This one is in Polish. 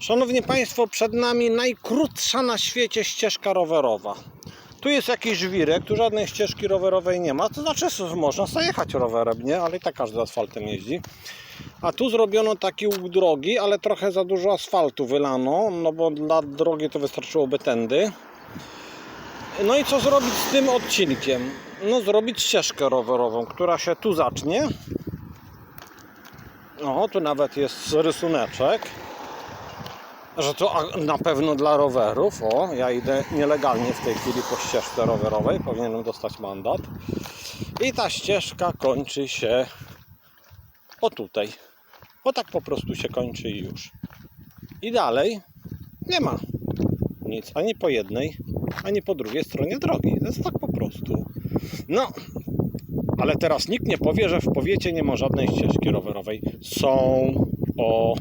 Szanowni Państwo, przed nami najkrótsza na świecie ścieżka rowerowa. Tu jest jakiś żwirek, tu żadnej ścieżki rowerowej nie ma, to znaczy można zajechać rowerem, nie? Ale i tak każdy asfaltem jeździ. A tu zrobiono taki łuk drogi, ale trochę za dużo asfaltu wylano, no bo dla drogi to wystarczyłoby tędy. No i co zrobić z tym odcinkiem? No zrobić ścieżkę rowerową, która się tu zacznie. O, tu nawet jest rysuneczek że to na pewno dla rowerów. O, ja idę nielegalnie w tej chwili po ścieżce rowerowej, powinienem dostać mandat. I ta ścieżka kończy się o tutaj. O tak po prostu się kończy i już. I dalej nie ma nic ani po jednej, ani po drugiej stronie drogi. To jest tak po prostu. No, ale teraz nikt nie powie, że w powiecie nie ma żadnej ścieżki rowerowej. Są. O,